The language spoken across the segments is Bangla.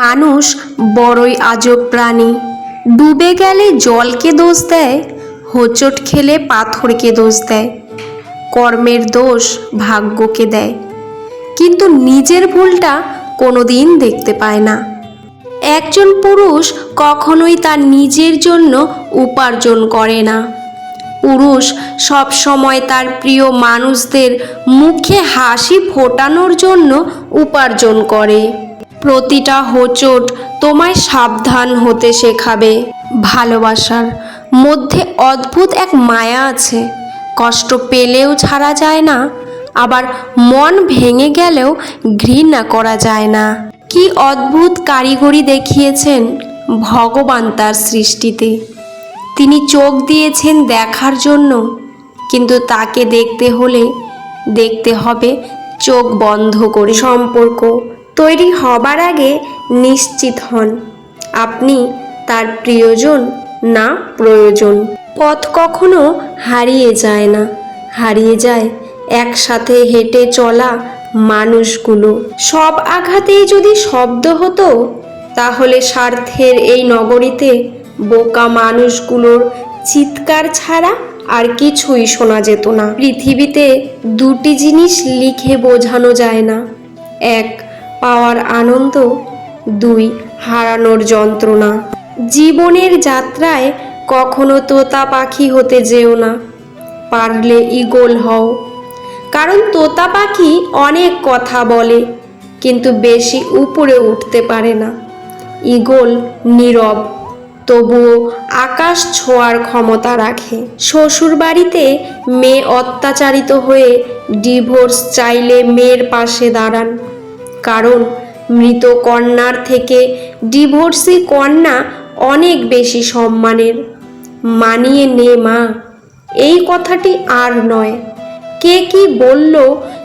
মানুষ বড়ই আজব প্রাণী। ডুবে গেলে জলকে দোষ দেয়, হোঁচট খেলে পাথরকে দোষ দেয়, কর্মের দোষ ভাগ্যকে দেয়। কিন্তু নিজের ভুলটা কোনোদিন দেখতে পায় না। একজন পুরুষ কখনোই তার নিজের জন্য উপার্জন করে না। পুরুষ সব সময় তার প্রিয় মানুষদের মুখে হাসি ফোটানোর জন্য উপার্জন করে। প্রতিটা হোঁচট তোমায় সাবধান হতে শেখাবে। ভালোবাসার মধ্যে অদ্ভুত এক মায়া আছে। কষ্ট পেলেও ছাড়া যায় না, আবার মন ভেঙে গেলেও ঘৃণা করা যায় না। কি অদ্ভুত কারিগরি দেখিয়েছেন ভগবান তার সৃষ্টিতে। তিনি চোখ দিয়েছেন দেখার জন্য, কিন্তু তাকে দেখতে হলে দেখতে হবে চোখ বন্ধ করে। সম্পর্ক তৈরি হবার আগে নিশ্চিত হন, আপনি তার প্রিয়জন না প্রয়োজন। পথ কখনো হারিয়ে যায় না, হারিয়ে যায় একসাথে হেঁটে চলা মানুষগুলো। সব আঘাতেই যদি শব্দ হতো, তাহলে স্বার্থের এই নগরীতে বোকা মানুষগুলোর চিৎকার ছাড়া আর কিছুই শোনা যেত না। পৃথিবীতে দুটি জিনিস লিখে বোঝানো যায় না, এক পাওয়ার আনন্দ, দুই, হারানোর যন্ত্রণা। জীবনের যাত্রায় কখনো তোতা পাখি হতে যেও না। পারলে ইগল হও। কারণ তোতা পাখি অনেক কথা বলে, কিন্তু বেশি উপরে উঠতে পারে না। ইগল নীরব, তবুও আকাশ ছোঁয়ার ক্ষমতা রাখে। শ্বশুর বাড়িতে মেয়ে অত্যাচারিত হয়ে ডিভোর্স চাইলে মেয়ের পাশে দাঁড়ান। কারণ মৃত কন্যার থেকে ডিভোর্সি কন্যা অনেক বেশি সম্মানের। মানিয়ে নে মা, এই কথাটি আর নয়। কে কি বলল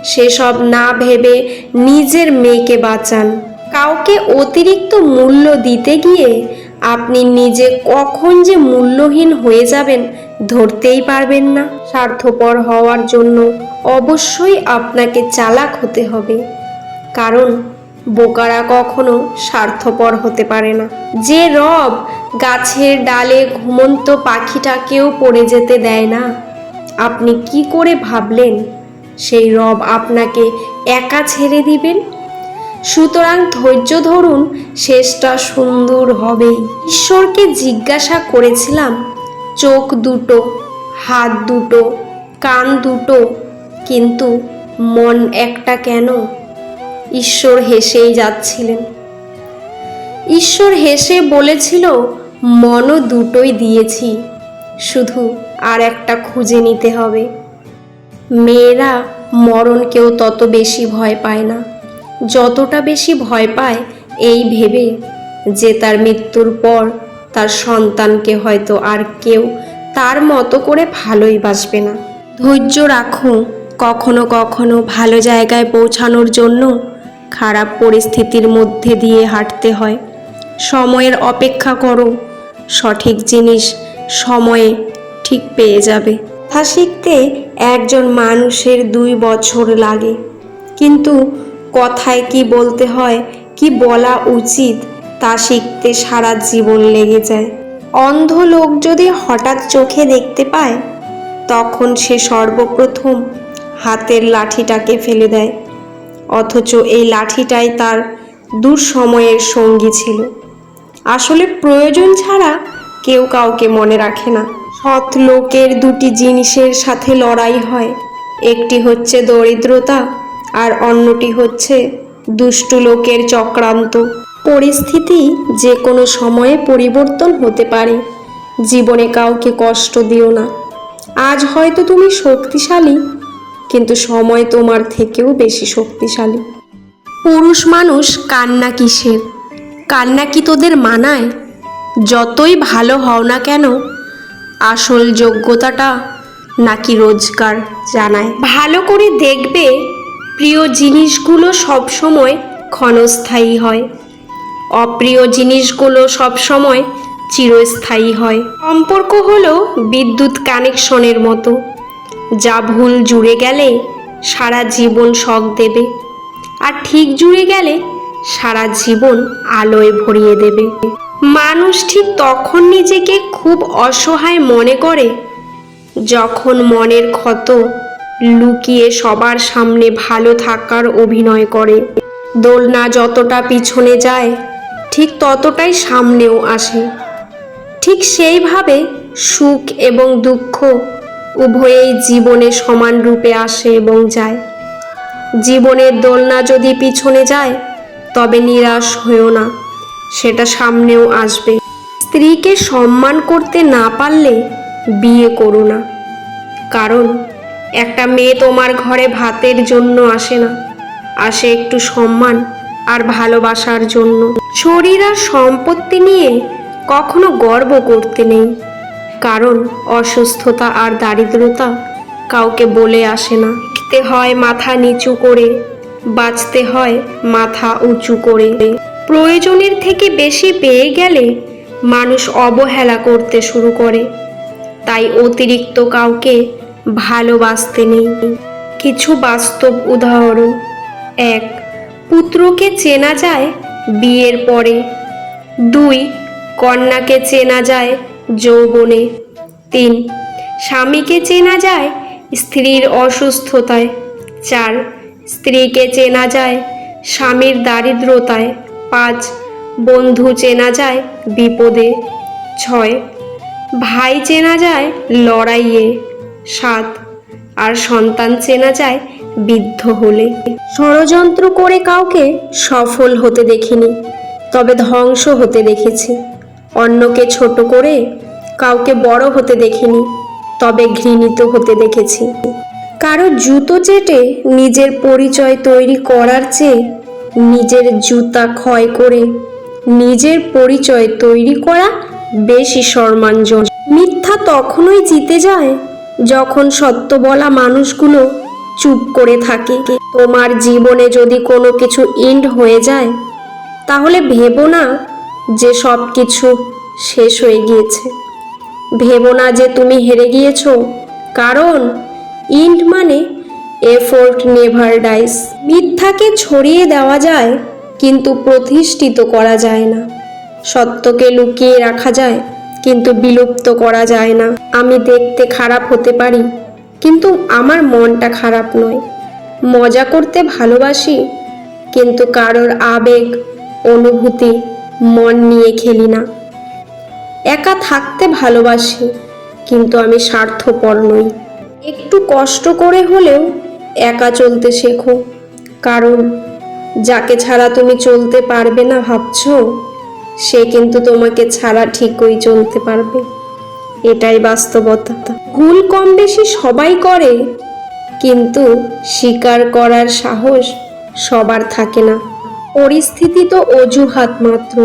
সেসব না ভেবে নিজের মেয়েকে বাঁচান। কাউকে অতিরিক্ত মূল্য দিতে গিয়ে আপনি নিজে কখন যে মূল্যহীন হয়ে যাবেন ধরতেই পারবেন না। স্বার্থপর হওয়ার জন্য অবশ্যই আপনাকে চালাক হতে হবে। কারণ বোকারা কখনো স্বার্থপর হতে পারে না। যে রব গাছের ডালে ঘুমন্ত পাখিটাকেও পড়ে যেতে দেয় না। আপনি কি করে ভাবলেন সেই রব আপনাকে একা ছেড়ে দিবেন? সুতরাং ধৈর্য ধরুন, শেষটা সুন্দর হবেই। ঈশ্বরকে জিজ্ঞাসা করেছিলাম, চোখ দুটো, হাত দুটো, কান দুটো, কিন্তু মন একটা কেন? ঈশ্বর হেসেই যাচ্ছিলেন। ঈশ্বর হেসে বলেছিল, মনও দুটোই দিয়েছি, শুধু আর একটা খুঁজে নিতে হবে। মেয়েরা মরণকেও তত বেশি ভয় পায় না। যতটা বেশি ভয় পায় এই ভেবে যে তার মৃত্যুর পর তার সন্তানকে হয়তো আর কেউ তার মতো করে ভালোই বাসবে না। ধৈর্য রাখো, কখনো কখনো ভালো জায়গায় পৌঁছানোর জন্য খারাপ পরিস্থিতির মধ্যে দিয়ে হাঁটতে হয়। সময়ের অপেক্ষা করো। সঠিক জিনিস সময়ে ঠিক পেয়ে যাবে। কথা শিখতে একজন মানুষের দুই বছর লাগে। কিন্তু কথায় কি বলতে হয়, কি বলা উচিত, তা শিখতে সারা জীবন লেগে যায়। অন্ধ লোক যদি হঠাৎ চোখে দেখতে পায়, তখন সে সর্বপ্রথম হাতের লাঠিটাকে ফেলে দেয়। অথচ এই লাঠিটাই তার দুঃসময়ের সঙ্গী ছিল। আসলে প্রয়োজন ছাড়া কেউ কাউকে মনে রাখে না। সৎ লোকের দুটি জিনিসের সাথে লড়াই হয়। একটি হচ্ছে দরিদ্রতা আর অন্যটি হচ্ছে দুষ্টু লোকের চক্রান্ত। পরিস্থিতি যে কোনো সময়ে পরিবর্তন হতে পারে। জীবনে কাউকে কষ্ট দিও না। আজ হয়তো তুমি শক্তিশালী কিন্তু সময় তোমার থেকেও বেশি শক্তিশালী। পুরুষ মানুষ কান্না কিসের? কান্না কি তোদের মানায়? যতই ভালো হও না কেন, আসল যোগ্যতাটা নাকি রোজগার জানায়। ভালো করে দেখবে, প্রিয় জিনিসগুলো সবসময় ক্ষণস্থায়ী হয়। অপ্রিয় জিনিসগুলো সবসময় চিরস্থায়ী হয়। সম্পর্ক হলো বিদ্যুৎ কানেকশনের মতো। যা ভুল জুড়ে গেলে সারা জীবন শখ দেবে। আর ঠিক জুড়ে গেলে সারা জীবন আলোয় ভরিয়ে দেবে। মানুষ ঠিক তখন নিজেকে খুব অসহায় মনে করে, যখন মনের ক্ষত লুকিয়ে সবার সামনে ভালো থাকার অভিনয় করে। দোলনা যতটা পিছনে যায়, ঠিক ততটাই সামনেও আসে। ঠিক সেইভাবে সুখ এবং দুঃখ উভয়েই জীবনে সমান রূপে আসে এবং যায়। জীবনের দোলনা যদি পিছনে যায়, তবে নিরাশ হয়েও না, সেটা সামনেও আসবে। স্ত্রীকে সম্মান করতে না পারলে বিয়ে করো না। কারণ, একটা মেয়ে তোমার ঘরে ভাতের জন্য আসে না, আসে একটু সম্মান আর ভালোবাসার জন্য। শরীর আর সম্পত্তি নিয়ে কখনো গর্ব করতে নেই। কারণ অসুস্থতা আর দারিদ্রতা কাউকে বলে আসে না। দেখতে হয় মাথা নিচু করে, বাঁচতে হয় মাথা উঁচু করে। প্রয়োজনের থেকে বেশি পেয়ে গেলে মানুষ অবহেলা করতে শুরু করে। তাই অতিরিক্ত কাউকে ভালোবাসতে নেই। কিছু বাস্তব উদাহরণ। এক, পুত্রকে চেনা যায় বিয়ের পরে। দুই, কন্যাকে চেনা যায় যৌবনে। তিন, স্বামীকে চেনা যায় স্ত্রীর অসুস্থতায়। চার, স্ত্রীকে চেনা যায় স্বামীর দারিদ্রতায়। পাঁচ, বন্ধু চেনা যায় বিপদে। ছয়, ভাই চেনা যায় লড়াইয়ে। সাত, আর সন্তান চেনা যায় বৃদ্ধ হলে। ষড়যন্ত্র করে কাউকে সফল হতে দেখিনি, তবে ধ্বংস হতে দেখেছি। অন্যকে ছোট করে কাউকে বড় হতে দেখিনি, তবে ঘৃণিত হতে দেখেছি। কারও জুতো চেটে নিজের পরিচয় তৈরি করার চেয়ে নিজের জুতা ক্ষয় করে নিজের পরিচয় তৈরি করা বেশি সম্মানজন মিথ্যা তখনই জিতে যায় যখন সত্য বলা মানুষগুলো চুপ করে থাকে। তোমার জীবনে যদি কোনো কিছু ইন্ড হয়ে যায়, তাহলে ভেবো না যে সব কিছু শেষ হয়ে গিয়েছে। ভেবো না যে তুমি হেরে গিয়েছ, কারণ ইন্ড মানে এফোর্ট নেভার ডাইস। মিথ্যাকে ছড়িয়ে দেওয়া যায়, কিন্তু প্রতিষ্ঠিত করা যায় না। সত্যকে লুকিয়ে রাখা যায়, কিন্তু বিলুপ্ত করা যায় না। আমি দেখতে খারাপ হতে পারি, কিন্তু আমার মনটা খারাপ নয়। মজা করতে ভালোবাসি, কিন্তু কারোর আবেগ, অনুভূতি মন নিয়ে খেলি না। একা থাকতে ভালোবাসি, কিন্তু আমি স্বার্থপর নই। একটু কষ্ট করে হলেও একা চলতে শেখো। কারণ যাকে ছাড়া তুমি চলতে পারবে না ভাবছ, সে কিন্তু তোমাকে ছাড়া ঠিকই চলতে পারবে। এটাই বাস্তবতা। ভুল কম বেশি সবাই করে, কিন্তু স্বীকার করার সাহস সবার থাকে না। পরিস্থিতি তো অজুহাত মাত্র।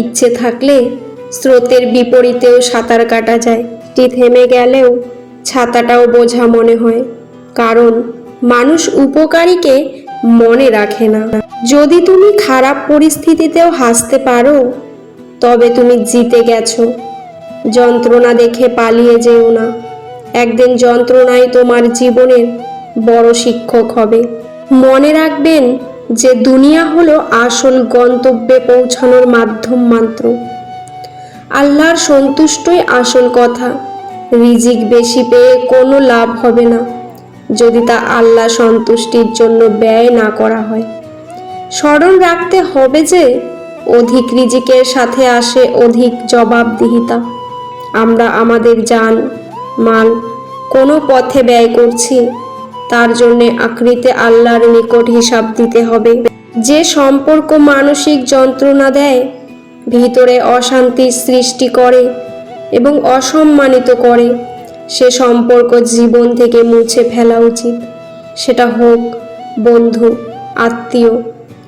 ইচ্ছে থাকলে স্রোতের বিপরীতেও সাঁতার কাটা যায়। টি থেমে গেলেও ছাতাটাও বোঝা মনে হয়, কারণ মানুষ উপকারীকে মনে রাখে না। যদি তুমি খারাপ পরিস্থিতিতেও হাসতে পারো, তবে তুমি জিতে গেছো। যন্ত্রণা দেখে পালিয়ে যেও না। একদিন যন্ত্রণাই তোমার জীবনের বড় শিক্ষক হবে। মনে রাখবেন যে দুনিয়া হলো আসল গন্তব্যে পৌঁছানোর মাধ্যম মাত্র। আল্লাহর সন্তুষ্টই আসল কথা। রিজিক বেশি পেয়ে কোনো লাভ হবে না, যদি তা আল্লাহ সন্তুষ্টির জন্য ব্যয় না করা হয়। স্মরণ রাখতে হবে যে, অধিক রিজিকের সাথে আসে অধিক জবাবদিহিতা। আমরা আমাদের যান মাল কোনো পথে ব্যয় করছি তার জন্যে আকৃতে আল্লাহর নিকট হিসাব দিতে হবে। যে সম্পর্ক মানসিক যন্ত্রণা দেয়, ভিতরে অশান্তির সৃষ্টি করে এবং অসম্মানিত করে, সে সম্পর্ক জীবন থেকে মুছে ফেলা উচিত। সেটা হোক বন্ধু, আত্মীয়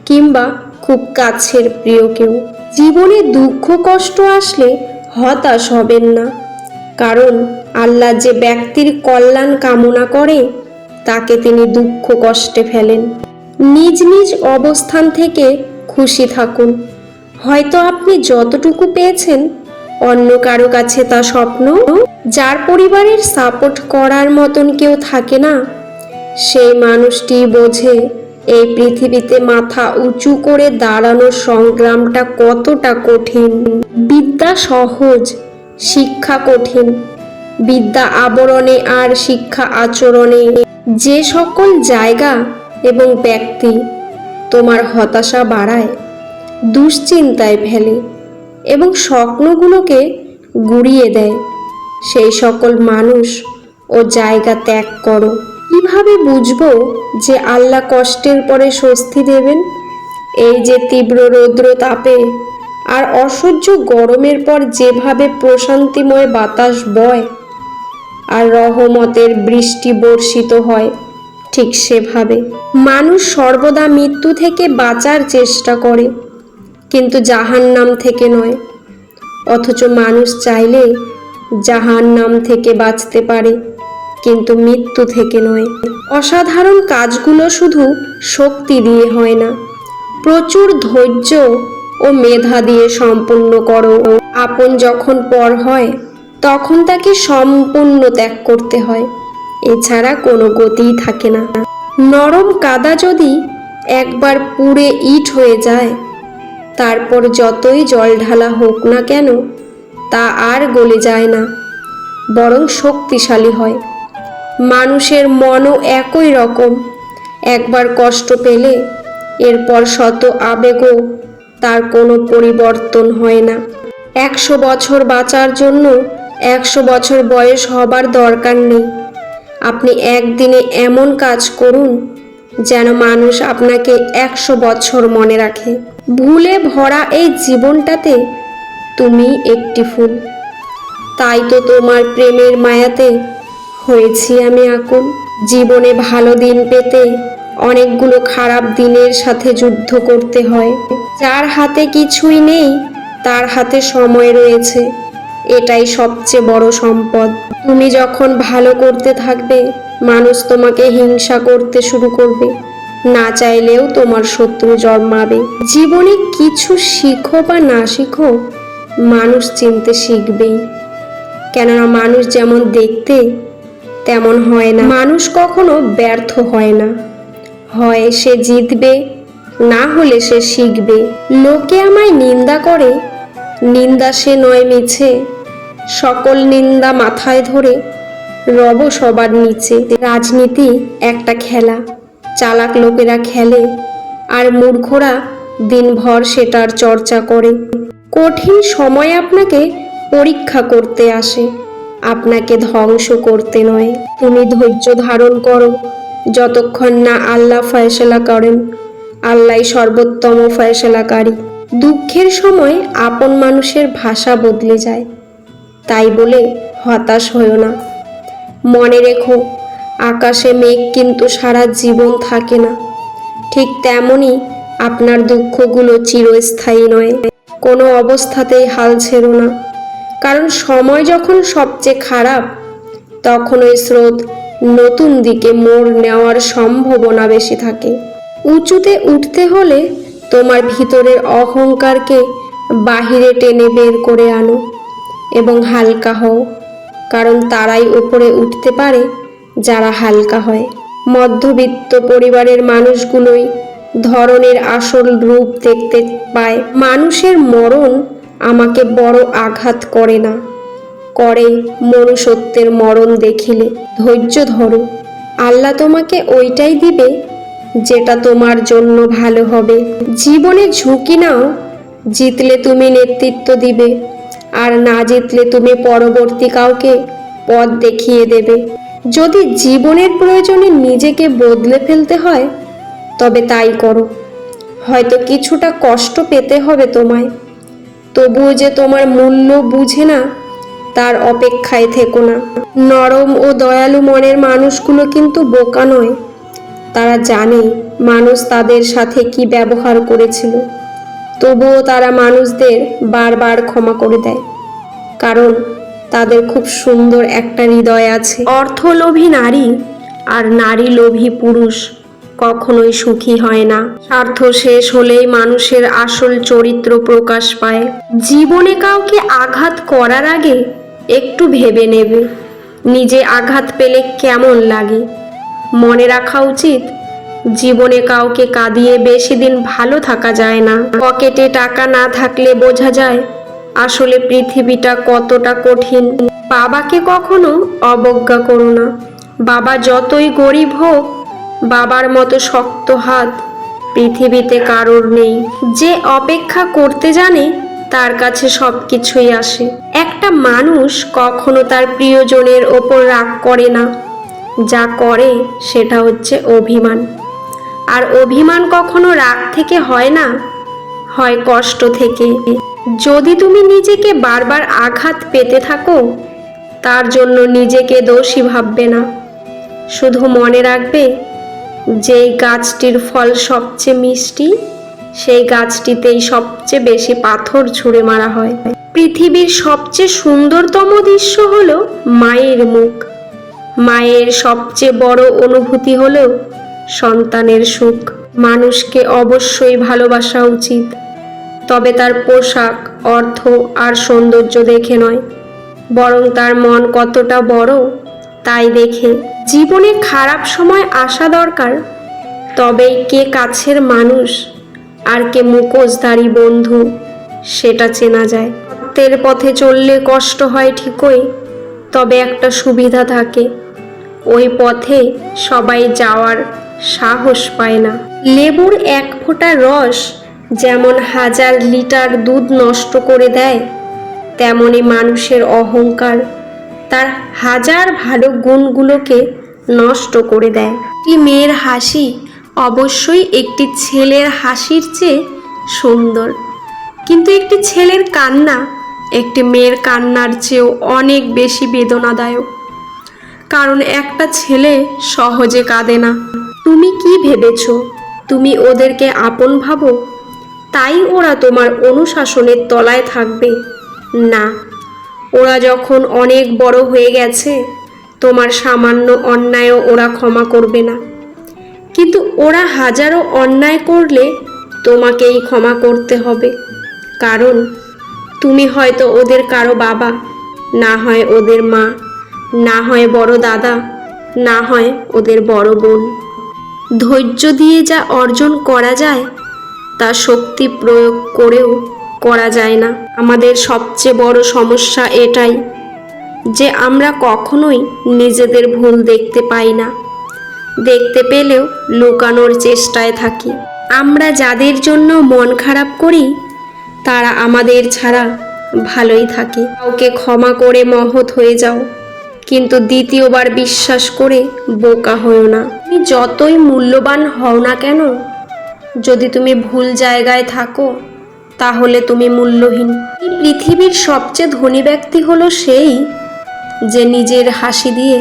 কিংবা খুব কাছের প্রিয় কেউ। জীবনে দুঃখ, কষ্ট আসলে হতাশ হবেন না। কারণ আল্লাহ যে ব্যক্তির কল্যাণ কামনা করে তাকে তিনি দুঃখ কষ্টে ফেলেন। নিজ নিজ অবস্থান থেকে খুশি থাকুন। হয়তো আপনি যতটুকু পেয়েছেন, অন্য কারও কাছে তা স্বপ্ন, যার পরিবারের সাপোর্ট করার মতন কেউ থাকে না। সেই মানুষটি বোঝে, এই পৃথিবীতে মাথা উঁচু করে দাঁড়ানোর সংগ্রামটা কতটা কঠিন। বিদ্যা সহজ, শিক্ষা কঠিন। বিদ্যা আবরণে আর শিক্ষা আচরণে যে সকল জায়গা এবং ব্যক্তি তোমার হতাশা বাড়ায়, দুশ্চিন্তায় ফেলে এবং স্বপ্নগুলোকে গুড়িয়ে দেয়, সেই সকল মানুষ ও জায়গা ত্যাগ করো। কীভাবে বুঝব যে আল্লাহ কষ্টের পরে স্বস্তি দেবেন? এই যে তীব্র রৌদ্র তাপে আর অসহ্য গরমের পর যেভাবে প্রশান্তিময় বাতাস বয় আর রহমতের বৃষ্টি বর্ষিত হয়, ঠিক সেভাবে। মানুষ সর্বদা মৃত্যু থেকে বাঁচার চেষ্টা করে, কিন্তু জাহান্নাম থেকে নয়। অথচ মানুষ চাইলে জাহান্নাম থেকে বাঁচতে পারে, কিন্তু মৃত্যু থেকে নয়। অসাধারণ কাজগুলো শুধু শক্তি দিয়ে হয় না, প্রচুর ধৈর্য ও মেধা দিয়ে সম্পূর্ণ করো। আপন যখন পর হয় তখন তাকে সম্পূর্ণ ত্যাগ করতে হয়। এছাড়া কোনো গতিই থাকে না। নরম কাদা যদি একবার পুড়ে ইট হয়ে যায়, তারপর যতই জল ঢালা হোক না কেন, তা আর গলে যায় না, বরং শক্তিশালী হয়। মানুষের মনও একই রকম। একবার কষ্ট পেলে, এরপর শত আবেগও তার কোনো পরিবর্তন হয় না। একশো বছর বাঁচার জন্য একশো বছর বয়স হবার দরকার নেই। আপনি একদিনে এমন কাজ করুন যেন মানুষ আপনাকে একশো বছর মনে রাখে। ভুলে ভরা এই জীবনটাতে তুমি একটি ফুল। তাই তো তোমার প্রেমের মায়াতে হয়েছি আমি আকুল। জীবনে ভালো দিন পেতে অনেকগুলো খারাপ দিনের সাথে যুদ্ধ করতে হয়। যার হাতে কিছুই নেই, তার হাতে সময় রয়েছে। এটাই সবচেয়ে বড় সম্পদ। তুমি যখন ভালো করতে থাকবে, মানুষ তোমাকে হিংসা করতে শুরু করবে। না চাইলেও তোমার শত্রু জন্মাবে। জীবনে কিছু শিখো বা না শিখো, মানুষ চিনতে শিখবেই। কেননা মানুষ যেমন দেখতে, তেমন হয় না। মানুষ কখনো ব্যর্থ হয় না। হয় সে জিতবে, না হলে সে শিখবে। লোকে আমায় নিন্দা করে, নিন্দা সে নয় মিছে। সকল নিন্দা মাথায় ধরে রব সবার নিচে। রাজনীতি একটা খেলা। চালাক লোকেরা খেলে আর মূর্খরা দিনভর সেটার চর্চা করে। কঠিন সময় আপনাকে পরীক্ষা করতে আসে। আপনাকে ধ্বংস করতে নয়। তুমি ধৈর্য ধারণ করো। যতক্ষণ না আল্লাহ ফয়সলা করেন আল্লাহ সর্বোত্তম ফয়সলাকারী। দুঃখের সময় আপন মানুষের ভাষা বদলে যায়। তাই বলে হতাশ হয়েও না। মনে রেখো, আকাশে মেঘ কিন্তু সারা জীবন থাকে না। ঠিক তেমনই আপনার দুঃখগুলো চিরস্থায়ী নয়। কোনো অবস্থাতেই হাল ছেড়ো না। কারণ সময় যখন সবচেয়ে খারাপ, তখন ওই স্রোত নতুন দিকে মোড় নেওয়ার সম্ভাবনা বেশি থাকে। উঁচুতে উঠতে হলে তোমার ভিতরের অহংকারকে বাহিরে টেনে বের করে আনো। এবং হালকা হও, কারণ তারাই উপরে উঠতে পারে যারা হালকা হয়। মধ্যবিত্ত পরিবারের মানুষগুলোই ধরনের আসল রূপ দেখতে পায়। মানুষের মরণ আমাকে বড় আঘাত করে না। করে মনুষ্যত্বের মরণ দেখিলে। ধৈর্য ধরো। আল্লাহ তোমাকে ওইটাই দিবে যেটা তোমার জন্য ভালো হবে। জীবনে ঝুঁকি নাও, জিতলে তুমি নেতৃত্ব দিবে। আর না জিতলে তুমি পরবর্তী কাউকে পথ দেখিয়ে দেবে। যদি জীবনের প্রয়োজনে নিজেকে বদলে ফেলতে হয়, তবে তাই করো। হয়তো কিছুটা কষ্ট পেতে হবে তোমায়। তবুও যে তোমার মূল্য বুঝে না, তার অপেক্ষায় থেকো না। নরম ও দয়ালু মনের মানুষগুলো কিন্তু বোকা নয়। তারা জানে মানুষ তাদের সাথে কি ব্যবহার করেছিল। তবুও তারা মানুষদের বারবার ক্ষমা করে দেয়, কারণ তাদের খুব সুন্দর একটা হৃদয় আছে। অর্থলোভী নারী আর নারী লোভী পুরুষ কখনোই সুখী হয় না। স্বার্থ শেষ হলেই মানুষের আসল চরিত্র প্রকাশ পায়। জীবনে কাউকে আঘাত করার আগে একটু ভেবে নেবে, নিজে আঘাত পেলে কেমন লাগে? মনে রাখা উচিত জীবনে কাউকে কাঁদিয়ে বেশি দিন ভালো থাকা যায় না। পকেটে টাকা না থাকলে বোঝা যায় আসলে পৃথিবীটা কতটা কঠিন। বাবাকে কখনো অবজ্ঞা করো না। বাবা যতই গরিব হোক, বাবার মতো শক্ত হাত পৃথিবীতে কারোর নেই। যে অপেক্ষা করতে জানে, তার কাছে সব কিছুই আসে। একটা মানুষ কখনো তার প্রিয়জনের ওপর রাগ করে না। যা করে, সেটা হচ্ছে অভিমান। আর অভিমান কখনো রাগ থেকে হয় না? হয় কষ্ট থেকে। যদি তুমি নিজেকে বারবার আঘাত পেতে থাকো, তার জন্য নিজেকে দোষী ভাববে না। শুধু মনে রাখবে, যেই গাছটির ফল সবচেয়ে মিষ্টি, সেই গাছটিতেই সবচেয়ে বেশি পাথর ছুঁড়ে মারা হয়। পৃথিবীর সবচেয়ে সুন্দরতম দৃশ্য হলো মায়ের মুখ। মায়ের সবচেয়ে বড় অনুভূতি হলো সন্তানের সুখ। মানুষকে অবশ্যই ভালোবাসা উচিত। তবে তার পোশাক, অর্থ আর সৌন্দর্য দেখে নয়। বরং তার মন কতটা বড়, তাই দেখে। জীবনে খারাপ সময় আসা দরকার। তবেই কে কাছের মানুষ আর কে মুখোশধারী বন্ধু, সেটা চেনা যায়। সত্যের পথে চললে কষ্ট হয় ঠিকই, তবে একটা সুবিধা থাকে। ওই পথে সবাই যাওয়ার সাহস পায় না। লেবুর এক ফোঁটা রস যেমন হাজার লিটার দুধ নষ্ট করে দেয়, তেমনি মানুষের অহংকার তার হাজার ভালো গুণগুলোকে নষ্ট করে দেয়। একটি মেয়ের হাসি অবশ্যই একটি ছেলের হাসির চেয়ে সুন্দর। কিন্তু একটি ছেলের কান্না একটি মেয়ের কান্নার চেয়েও অনেক বেশি বেদনাদায়ক। কারণ একটা ছেলে সহজে কাঁদে না। তুমি কি ভেবেছ? তুমি ওদেরকে আপন ভাবো? তাই ওরা তোমার অনুশাসনের তলায় থাকবে। না, ওরা যখন অনেক বড় হয়ে গেছে, তোমার সামান্য অন্যায়ও ওরা ক্ষমা করবে না। কিন্তু ওরা হাজারো অন্যায় করলে তোমাকেই ক্ষমা করতে হবে। কারণ, তুমি হয়তো ওদের কারও বাবা, না হয় ওদের মা, না হয় বড় দাদা, না হয় ওদের বড় বোন। ধৈর্য দিয়ে যা অর্জন করা যায়, তা শক্তি প্রয়োগ করেও করা যায় না। আমাদের সবচেয়ে বড় সমস্যা এটাই যে আমরা কখনোই নিজেদের ভুল দেখতে পাই না। দেখতে পেলেও লুকানোর চেষ্টায় থাকি। আমরা যাদের জন্য মন খারাপ করি, তারা আমাদের ছাড়া ভালোই থাকে। কাউকে ক্ষমা করে মহৎ হয়ে যাও। কিন্তু দ্বিতীয়বার বিশ্বাস করে বোকা হও না। তুমি যতই মূল্যবান হও না কেন, যদি তুমি ভুল জায়গায় থাকো, তাহলে তুমি মূল্যহীন। এই পৃথিবীর সবচেয়ে ধনী ব্যক্তি হলো সেই যে নিজের হাসি দিয়ে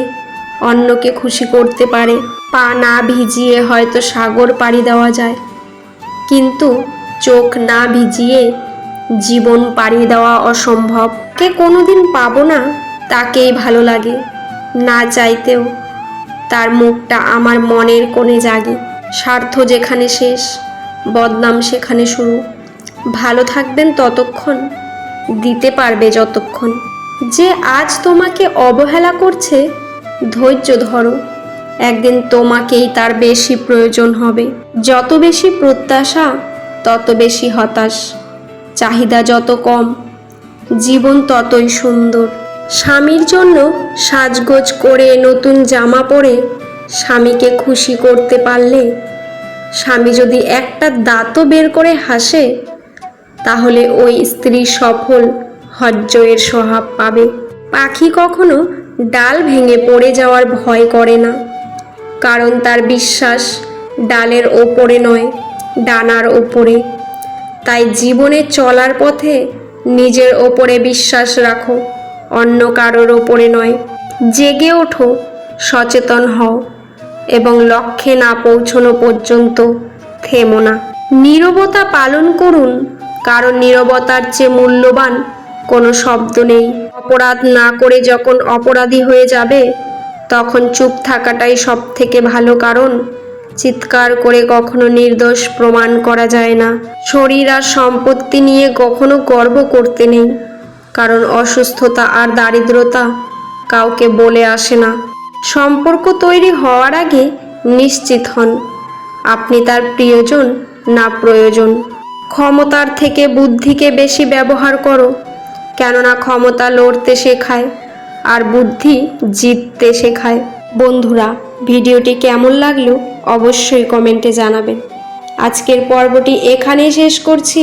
অন্যকে খুশি করতে পারে। পা না ভিজিয়ে হয়তো সাগর পাড়ি দেওয়া যায়, কিন্তু চোখ না ভিজিয়ে জীবন পাড়ি দেওয়া অসম্ভব। কে কোনোদিন পাবো না তাকেই ভালো লাগে। না চাইতেও তার মুখটা আমার মনের কোণে জাগে। স্বার্থ যেখানে শেষ, বদনাম সেখানে শুরু। ভালো থাকবেন ততক্ষণ, দিতে পারবে যতক্ষণ। যে আজ তোমাকে অবহেলা করছে, ধৈর্য ধরো। একদিন তোমাকেই তার বেশি প্রয়োজন হবে। যত বেশি প্রত্যাশা, তত বেশি হতাশ। চাহিদা যত কম, জীবন ততই সুন্দর। স্বামীর জন্য সাজগোজ করে নতুন জামা পরে স্বামীকে খুশি করতে পারলে স্বামী যদি একটা দাঁতও বের করে হাসে, তাহলে ওই স্ত্রী সফল হজ্জয়ের স্বভাব পাবে। পাখি কখনো ডাল ভেঙে পড়ে যাওয়ার ভয় করে না, কারণ তার বিশ্বাস ডালের ওপরে নয়, ডানার ওপরে। তাই জীবনে চলার পথে নিজের ওপরে বিশ্বাস রাখো। অন্য কারোর ওপরে নয়। জেগে ওঠো, সচেতন হও এবং লক্ষ্যে না পৌঁছনো পর্যন্ত থেমো না। নীরবতা পালন করুন, কারণ নীরবতার চেয়ে মূল্যবান কোনো শব্দ নেই। অপরাধ না করে যখন অপরাধী হয়ে যাবে, তখন চুপ থাকাটাই সব থেকে ভালো কারণ। চিৎকার করে কখনো নির্দোষ প্রমাণ করা যায় না। শরীর আর সম্পত্তি নিয়ে কখনো গর্ব করতে নেই। কারণ অসুস্থতা আর দারিদ্রতা কাউকে বলে আসে না। সম্পর্ক তৈরি হওয়ার আগে নিশ্চিত হন, আপনি তার প্রিয়জন না প্রয়োজন। ক্ষমতার থেকে বুদ্ধিকে বেশি ব্যবহার করো, কেননা ক্ষমতা লড়তে শেখায় আর বুদ্ধি জিততে শেখায়। বন্ধুরা, ভিডিওটি কেমন লাগল অবশ্যই কমেন্টে জানাবেন। আজকের পর্বটি এখানেই শেষ করছি।